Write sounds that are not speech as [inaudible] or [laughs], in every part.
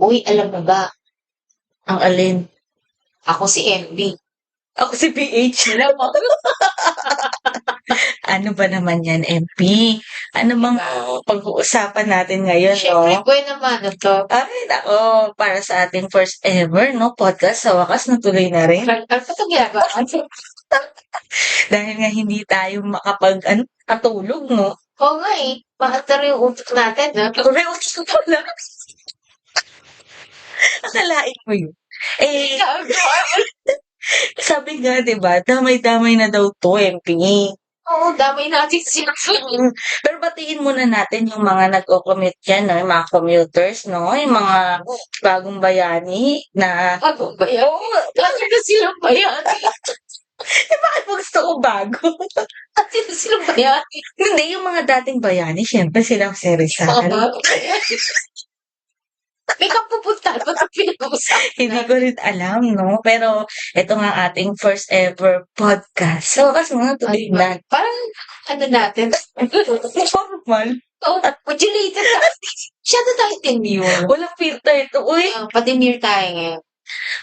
Uy, alam mo ba, Ang alin? ako si MB. Ako si PH. [laughs] Alam mo, [laughs] Ano ba naman yan, MP? Ano bang pag-uusapan natin ngayon, syempre, no? buhay naman ano to. Ay, nako, para sa ating first ever, no, podcast, sa wakas, natuloy na rin. Ano pa ito ginagawa? [laughs] Dahil nga hindi tayo makapag, ano, katulog, no? Oo nga eh. Makataro yung utak natin, no? Pero, ko lang. Akalain mo yun. Eh, [laughs] sabi nga, di ba, damay-damay na daw to, MP. Oo, damay natin sila. Pero batiin muna natin yung mga nagko-commute dyan, no? yung mga commuters, no? yung mga bagong bayani na Bago ba yan? Lagi na silang bayani. [laughs] Eh, bakit gusto ko bago? [laughs] Na silang bayani. Hindi, yung mga dating bayani, syempre sila si Mga Rizal. bago bayani. May kapupunta ba ito pinag-uusapan? Hindi ko rin alam, no? Pero, ito nga ating first ever podcast. So, kasi mga tuloy na. Parang, ano natin? Formal. Oh, modulated na tayo tenure. Walang filter ito. Uy, Uh, patimir tayo ngayon.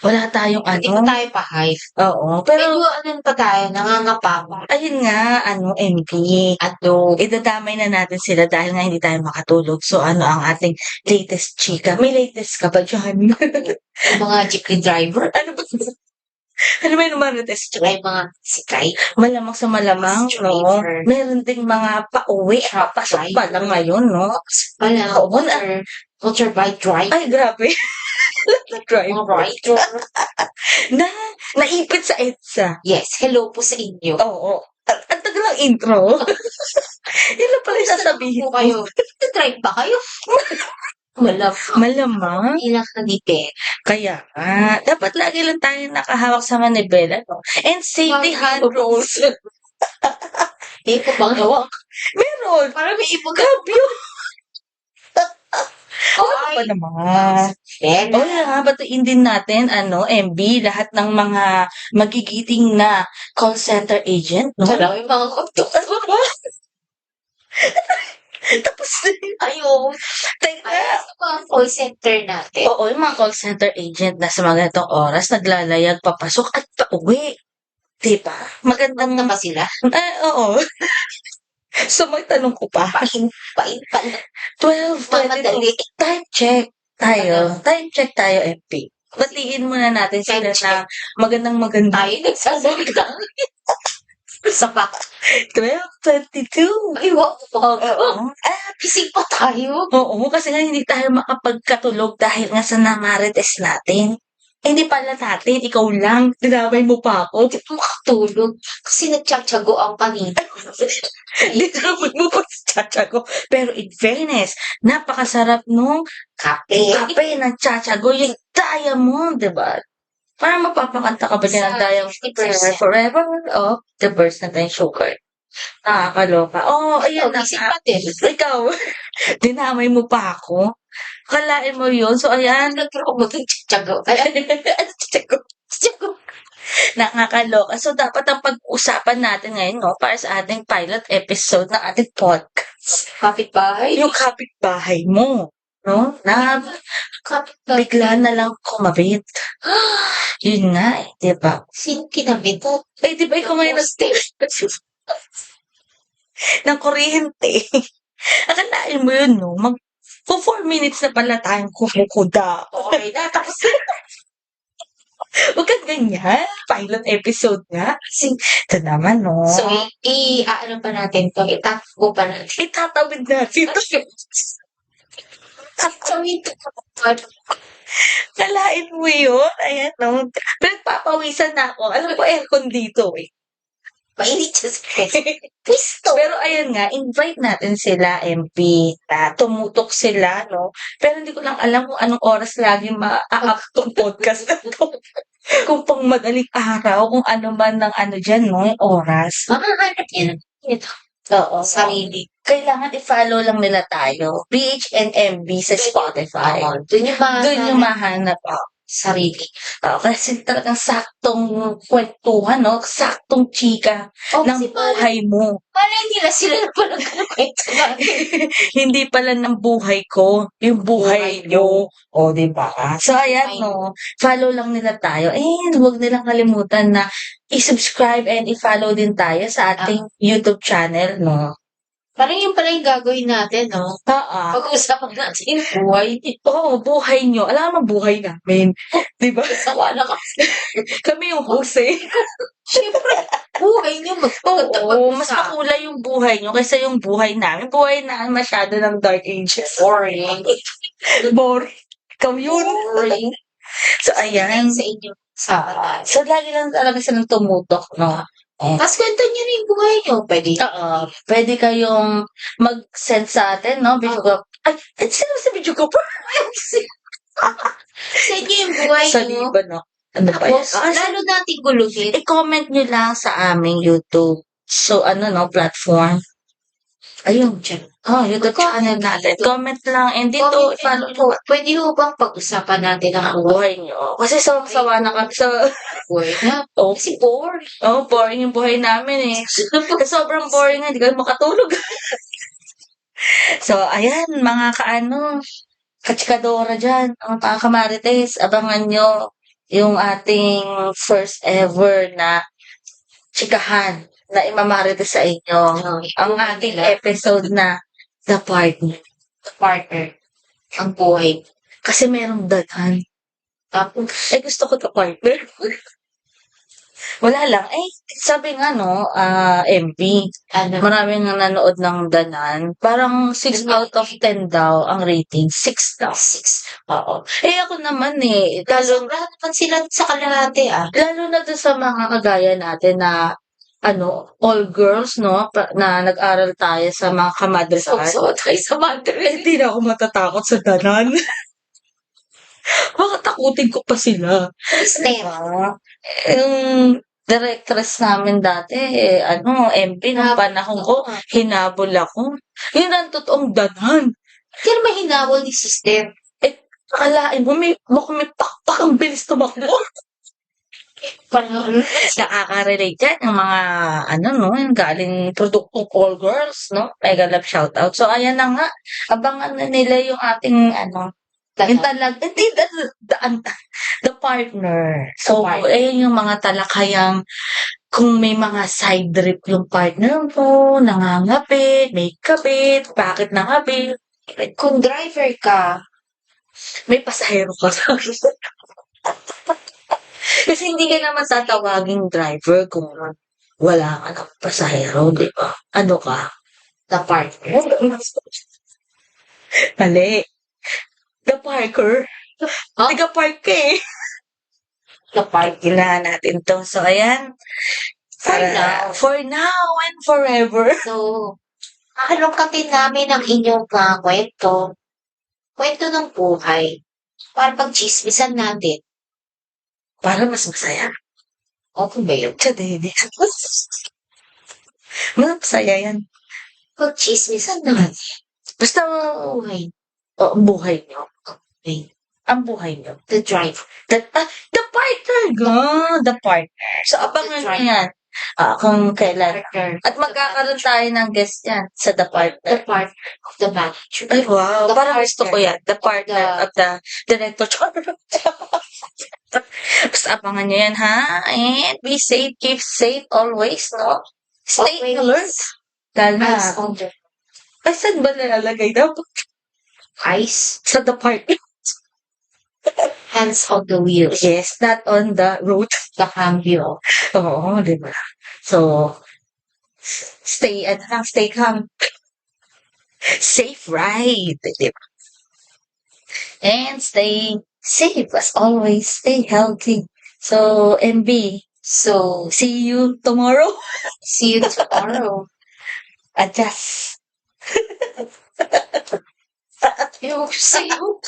Wala tayong Hindi ano. pa tayo pa-high. Oo. Pero, Pero, ano pa tayo? Nangangapa pa. ayun nga, ano, MP. Ano? Idadamay na natin sila dahil nga hindi tayo makatulog. So, ano ang ating latest chika? May latest ka ba dyan? Yung mga jeepney driver. ano ba? Ano ba yung mga latest chika? Yung mga sikay. Malamang sa malamang, no? Meron ding mga pauwi. Truck Pasok pa lang ngayon, no? Wala. Oo, Motor, motorbike driver. Ay, grabe. [laughs] Na-drive. Mga rider. [laughs] Na, naipit sa EDSA. Yes, hello po sa inyo. Oo. Ang ang tagal ng intro. [laughs] Yun lang pala yung sasabihin po kayo. Nag-drive ba kayo? Wala. Malamang. Ilang nandipin. Kaya nga, dapat lagi lang tayo nakahawak sa manibela, no? And safety hand rules. Eh, ko bang hawak? Meron. Para may ibang Grabe yun. Ano ba naman? Ben. O yan nga, batiin din natin, ano, MB, lahat ng mga magigiting na call center agent, no? Wala, may mga konto. [laughs] Tapos na yun. Ayun. Teka, Ay, sa mga call center natin. Oo, yung mga call center agent na sa mga ganitong oras, naglalayag papasok at pauwi. Diba? Magandang Ano ba sila? Eh, [laughs] oo. [laughs] so, magtanong ko pa. Pain, pain pala. 12, Mamadali. Time check tayo. Time check tayo, MP. Batiin muna natin sila na magandang maganda. Tayo nagsasalita. Sa pa. 12.22. Ay, wow. Oo. Oh, Ah, Kising pa tayo. oo, kasi nga hindi tayo makapagkatulog dahil nga sa namarites natin. Eh, Hindi pala natin, ikaw lang. Dinamay mo pa ako. Hindi po makatulog. Kasi nagtsatsago ang kanina. [laughs] Dinamay mo pa ko. Pero in fairness, napakasarap nung Kape. kape ng chachago, yung diamond, di ba? Parang mapapakanta ka ba din ng diamond 50%. forever of the burst na tayong sugar. Nakakaloka. Oh, Ayun, ayun na pa. Ikaw, [laughs] dinamay mo pa ako. Kalain mo yun. So, ayan. Nagkaroon mo nagtsatsago. Kaya, [laughs] Ano tsago? tsago. Nakakaloka. So, dapat ang pag-usapan natin ngayon, no, para sa ating pilot episode ng ating podcast. Kapit-bahay. Yung kapitbahay mo. No? Na Kapit-bahay. bigla na lang kumabit. [gasps] Yun nga eh, di ba? Sino kinabit? Eh, di ba ikaw ngayon nag-stay [laughs] ng kuryente? [laughs] Akalain mo yun, no? Mag for four minutes na pala tayong kumukuda. Okay na. Tapos, Huwag kang ganyan. Pilot episode nga. Kasi, ito naman, no? so, i, ano pa natin to? Itakbo pa natin. itatawid natin ito. So, ito. Kalain mo yun. Ayan, no? Pinagpapawisan na ako. Alam ko, aircon dito, eh. Mainit siya sa Pisto. Pero ayan nga, invite natin sila, MP. Na tumutok sila, no? Pero hindi ko lang alam kung anong oras lagi ma-up tong podcast na to. [laughs] kung pang madaling araw, kung ano man ng ano dyan, no? Yung oras. Makahanap yan. Ito. Oo. Sarili. Kailangan i-follow lang nila tayo. PHNMB sa Spotify. Oo. Doon yung mga... Doon yung mahanap. Oh. Sarili. Ah, kasi talagang saktong kwentuhan, no? Saktong chika O, ng buhay mo. parang nila sila na [laughs] pala kwento natin. [laughs] Hindi pala ng buhay ko, yung buhay Buhay nyo. O, di ba? So, ayan, no? Follow lang nila tayo. And huwag nilang kalimutan na i-subscribe and i-follow din tayo sa ating YouTube channel, no? Parang yun pala yung gagawin natin, no? Oo. Pag-uusapan natin yung buhay. Oo, buhay nyo. Alam mo, buhay namin. [laughs] Di ba? Sawa na ka. [laughs] Kami yung host, eh. [laughs] Siyempre, buhay niyo magpaganda Oo, mas makulay yung buhay nyo kaysa yung buhay namin. Buhay namin masyado ng dark ages. Boring. Boring. Ikaw yun. Boring. So, ayan. Sa inyo. Sa So, lagi lang talaga silang tumutok, no? Tapos kwento niyo na yung buhay niyo. Pwede. Oo. Pwede kayong mag-send sa atin, no? Video ko. Ay, eh, sino sa video ko? Sa inyo yung buhay Sa niyo. liba, no? Ano ba yan? Tapos, Ah, lalo nating guluhin. i-comment nyo lang sa aming YouTube. So, ano, no? Platform. Ayun. Oh, YouTube channel natin. Comment lang. And dito, Comment follow po. Pwede ho bang pag-usapan natin ang buhay nyo. Kasi sawang-sawa na kami sa... [laughs] buhay na? Oh, Kasi boring. oh, boring yung buhay namin eh. Kasi sobrang boring nga, hindi kami makatulog. [laughs] so, ayan, mga kaano, kachikadora dyan, ang mga kamarites, abangan nyo yung ating first ever na chikahan na imamarites sa inyo. Ang ating episode na The Partner. partner. Ang buhay. Kasi merong danan. Tapos, Eh, gusto ko the partner. [laughs] Wala lang. Eh, sabi nga, no, ah, MP, ano, maraming nanonood ng danan. Parang 6 out of 10 daw ang rating. 6 daw. 6. Oo. Eh, ako naman eh. Lalo, naman sila sa kalahati ah. lalo na doon sa mga kagaya natin na ano, all girls, no? Pa- na nag-aral tayo sa mga kamadresahan. So, tayo sa madre. Eh, Hindi na ako matatakot sa danan. [laughs] Baka takutin ko pa sila. Step. Yung directress namin dati, eh, ano, MP, nung panahon ko, hinabol ako. Yun ang totoong danan. Kaya naman hinawal ni sister. Akalain mo, may, baka may pakpak ang bilis tumakbo. Parang, Nakaka-relate yan, yung mga, ano, no, yung galing produktong all girls, no? Mega love shoutout. So, ayan na nga. Abangan na nila yung ating, ano, yung talag, hindi, the, the, the partner. So, The partner. ayun yung mga talakayang, kung may mga side drip yung partner mo, nangangapit, may kabit, bakit nangabit, kung driver ka, may pasahero ka sa [laughs] Kasi hindi ka naman tatawaging driver kung wala ka ng pasahero, di ba? Ano ka? the partner. [laughs] Mali. The parker. Huh? Taga-park ka eh. The partner. Ginahan natin to. So, ayan. For Ah, now. For now and forever. [laughs] So, kakalungkatin namin ang inyong mga kwento. Kwento ng buhay. Para pag-chismisan natin. Para mas masaya. Okay ba yun? Sa dede. Mas masaya yan. Pag-chismisan natin. Basta, Buhay. oh, ang buhay nyo. Okay. Ang buhay nyo. The driver. The, ah, the partner. Go, the partner. So, abangan right. yan. Ah, kung kailan. At magkakaroon tayo ng guest yan sa the The partner. partner of the manager. Ay, wow. The Parang gusto ko partner. yan. The partner The- of the director. Basta [laughs] abangan nyo yan, ha? And be safe, keep safe always, no? Stay Always. alert. Eyes on the ay, saan ba nalalagay daw? eyes. Sa the partner. [laughs] Hands on the wheels. Yes, not on the road. The cambio. Oo, di? So, stay, ano lang, stay calm. Safe ride? And stay safe as always. Stay healthy. So, MB, So, see you tomorrow. [laughs] see you tomorrow. Adjust. You [laughs] see you.